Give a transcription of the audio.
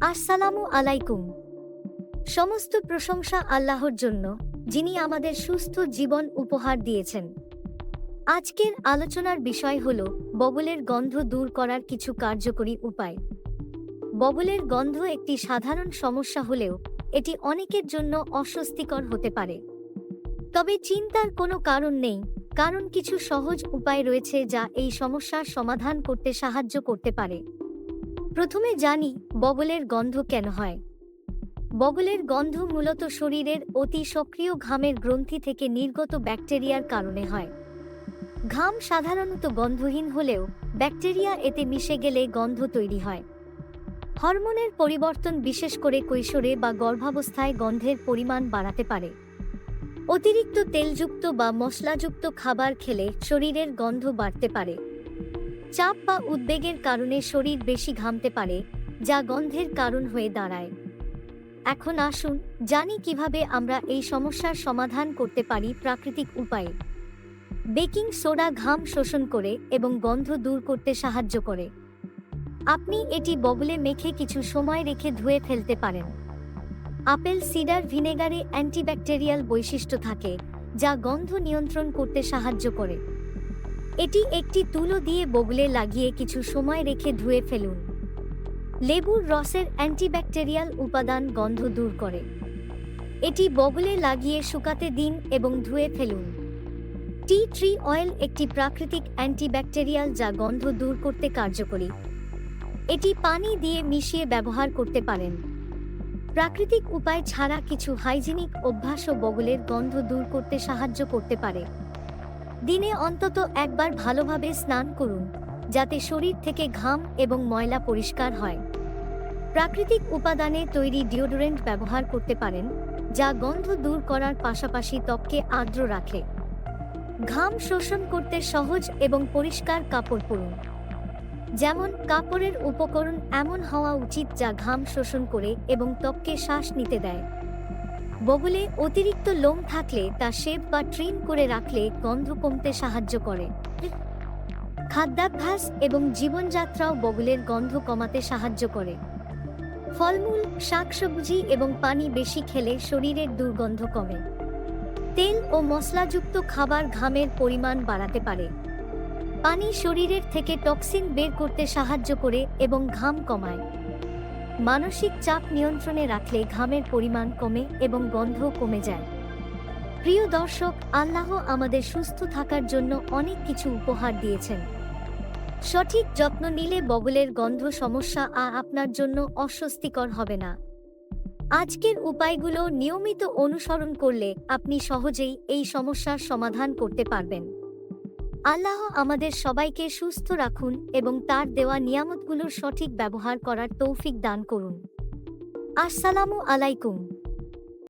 আসসালামু আলাইকুম। সমস্ত প্রশংসা আল্লাহর জন্য, যিনি আমাদের সুস্থ জীবন উপহার দিয়েছেন। আজকের আলোচনার বিষয় হল, বগলের গন্ধ দূর করার কিছু কার্যকরী উপায়। বগলের গন্ধ একটি সাধারণ সমস্যা হলেও, এটি অনেকের জন্য অস্বস্তিকর হতে পারে। তবে চিন্তার কোনো কারণ নেই, কারণ কিছু সহজ উপায় রয়েছে যা এই সমস্যার সমাধান করতে সাহায্য করতে পারে। প্রথমে জানি বগলের গন্ধ কেন হয়। বগলের গন্ধ মূলত শরীরের অতি সক্রিয় ঘামের গ্রন্থি থেকে নির্গত ব্যাকটেরিয়ার কারণে হয়। ঘাম সাধারণত গন্ধহীন হলেও ব্যাকটেরিয়া এতে মিশে গেলে গন্ধ তৈরি হয়। হরমোনের পরিবর্তন বিশেষ করে কৈশোরে বা গর্ভাবস্থায় গন্ধের পরিমাণ বাড়াতে পারে। অতিরিক্ত তেলযুক্ত বা মশলাযুক্ত খাবার খেলে শরীরের গন্ধ বাড়তে পারে। চাপ বা উদ্বেগের কারণে শরীর বেশি ঘামতে পারে, যা গন্ধের কারণ হয়ে দাঁড়ায়। এখন আসুন জানি কীভাবে আমরা এই সমস্যার সমাধান করতে পারি প্রাকৃতিক উপায়ে। বেকিং সোডা ঘাম শোষণ করে এবং গন্ধ দূর করতে সাহায্য করে। আপনি এটি বগলে মেখে কিছু সময় রেখে ধুয়ে ফেলতে পারেন। আপেল সিডার ভিনেগারে অ্যান্টিব্যাকটেরিয়াল বৈশিষ্ট্য থাকে, যা গন্ধ নিয়ন্ত্রণ করতে সাহায্য করে। এটি একটি তুলো দিয়ে বগলে লাগিয়ে কিছু সময় রেখে ধুয়ে ফেলুন। লেবুর রসের অ্যান্টিব্যাকটেরিয়াল উপাদান গন্ধ দূর করে। এটি বগলে লাগিয়ে শুকাতে দিন এবং ধুয়ে ফেলুন। টি ট্রি অয়েল একটি প্রাকৃতিক অ্যান্টিব্যাকটেরিয়াল যা গন্ধ দূর করতে কার্যকরী। এটি পানি দিয়ে মিশিয়ে ব্যবহার করতে পারেন। প্রাকৃতিক উপায় ছাড়া কিছু হাইজিনিক অভ্যাসও বগলের গন্ধ দূর করতে সাহায্য করতে পারে। দিনে অন্তত একবার ভালোভাবে স্নান করুন, যাতে শরীর থেকে ঘাম এবং ময়লা পরিষ্কার হয়। প্রাকৃতিক উপাদানে তৈরি ডিওডোরেন্ট ব্যবহার করতে পারেন, যা গন্ধ দূর করার পাশাপাশি ত্বককে আর্দ্র রাখে। ঘাম শোষণ করতে সহজ এবং পরিষ্কার কাপড় পরুন। যেমন, কাপড়ের উপকরণ এমন হওয়া উচিত যা ঘাম শোষণ করে এবং ত্বককে শ্বাস নিতে দেয়। বগলে অতিরিক্ত লোম থাকলে তা শেপ বা ট্রিম করে রাখলে গন্ধ কমতে সাহায্য করে। খাদ্যাভ্যাস এবং জীবনযাত্রাও বগলের গন্ধ কমাতে সাহায্য করে। ফলমূল, শাকসবজি এবং পানি বেশি খেলে শরীরের দুর্গন্ধ কমে। তেল ও মশলাযুক্ত খাবার ঘামের পরিমাণ বাড়াতে পারে। পানি শরীরের থেকে টক্সিন বের করতে সাহায্য করে এবং ঘাম কমায়। মানসিক চাপ নিয়ন্ত্রণে রাখলে ঘামের পরিমাণ কমে এবং গন্ধ কমে যায়। প্রিয় দর্শক, আল্লাহ আমাদের সুস্থ থাকার জন্য অনেক কিছু উপহার দিয়েছেন। সঠিক যত্ন নিলে বগলের গন্ধ সমস্যা আর আপনার জন্য অস্বস্তিকর হবে না। আজকের উপায়গুলো নিয়মিত অনুসরণ করলে আপনি সহজেই এই সমস্যার সমাধান করতে পারবেন। আল্লাহ আমাদের সবাইকে সুস্থ রাখুন এবং তার দেওয়া নিয়ামতগুলোর সঠিক ব্যবহার করার তৌফিক দান করুন। আসসালামু আলাইকুম।